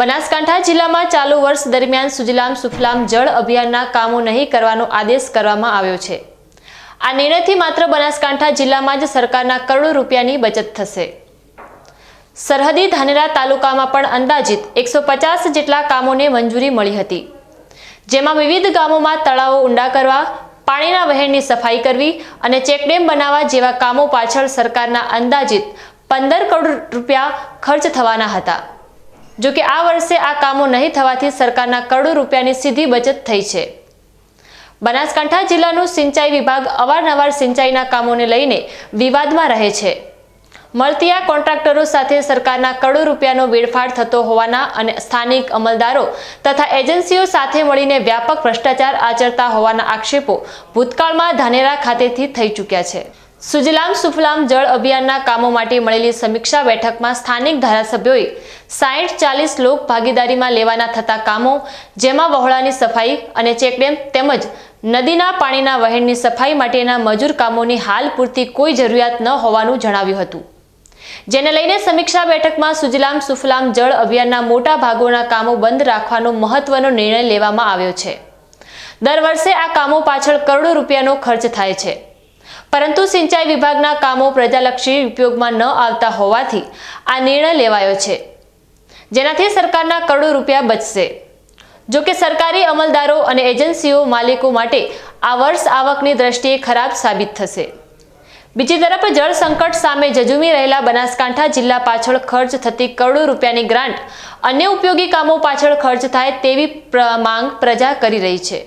બનાસકાંઠા જિલ્લામાં ચાલુ વર્ષ દરમિયાન સુજલામ સુફલામ જળ અભિયાનના કામો નહીં કરવાનો આદેશ કરવામાં આવ્યો છે. આ નિર્ણયથી માત્ર બનાસકાંઠા જિલ્લામાં જ સરકારના કરોડો રૂપિયાની બચત થશે. સરહદી ધાનેરા તાલુકામાં પણ અંદાજિત એકસો પચાસ જેટલા કામોને મંજૂરી મળી હતી. જેમાં વિવિધ ગામોમાં તળાવો ઊંડા કરવા, પાણીના વહેણની સફાઈ કરવી અને ચેકડેમ બનાવવા જેવા કામો પાછળ સરકારના અંદાજિત પંદર કરોડ રૂપિયા ખર્ચ થવાના હતા. જો કે આ વર્ષે આ કામો નહીં થવાથી સરકારના કરોડો રૂપિયાની સીધી બચત થઈ છે. બનાસકાંઠા જિલ્લાનું સિંચાઈ વિભાગ અવારનવાર સિંચાઈના કામોને લઈને વિવાદમાં રહે છે. મળતી આ કોન્ટ્રાક્ટરો સાથે સરકારના કરોડો રૂપિયાનો વેડફાટ થતો હોવાના અને સ્થાનિક અમલદારો તથા એજન્સીઓ સાથે મળીને વ્યાપક ભ્રષ્ટાચાર આચરતા હોવાના આક્ષેપો ભૂતકાળમાં ધાનેરા ખાતેથી થઈ ચૂક્યા છે. સુજલામ સુફલામ જળ અભિયાનના કામો માટે મળેલી સમીક્ષા બેઠકમાં સ્થાનિક ધારાસભ્યોએ સાઠ ચાલીસ લોક ભાગીદારીમાં લેવાના થતા કામો, જેમાં વહોળાની સફાઈ અને ચેકડેમ તેમજ નદીના પાણીના વહેણની સફાઈ માટેના મજૂર કામોની હાલ પૂરતી કોઈ જરૂરિયાત ન હોવાનું જણાવ્યું હતું. જેને લઈને સમીક્ષા બેઠકમાં સુજલામ સુફલામ જળ અભિયાનના મોટા ભાગોના કામો બંધ રાખવાનો મહત્વનો નિર્ણય લેવામાં આવ્યો છે. દર વર્ષે આ કામો પાછળ કરોડો રૂપિયાનો ખર્ચ થાય છે. પરંતુ સિંચાઈ વિભાગના કામો પ્રજાલક્ષી ઉપયોગમાં ન આવતા હોવાથી આ નિર્ણય લેવાયો છે. જેનાથી સરકારના કરોડો રૂપિયા બચશે. જો કે સરકારી અમલદારો અને એજન્સીઓ માલિકો માટે આ વર્ષ આવકની દ્રષ્ટિએ ખરાબ સાબિત થશે. બીજી તરફ જળ સંકટ સામે જજુમી રહેલા બનાસકાંઠા જિલ્લા પાછળ ખર્ચ થતી કરોડો રૂપિયાની ગ્રાન્ટ અન્ય ઉપયોગી કામો પાછળ ખર્ચ થાય તેવી માંગ પ્રજા કરી રહી છે.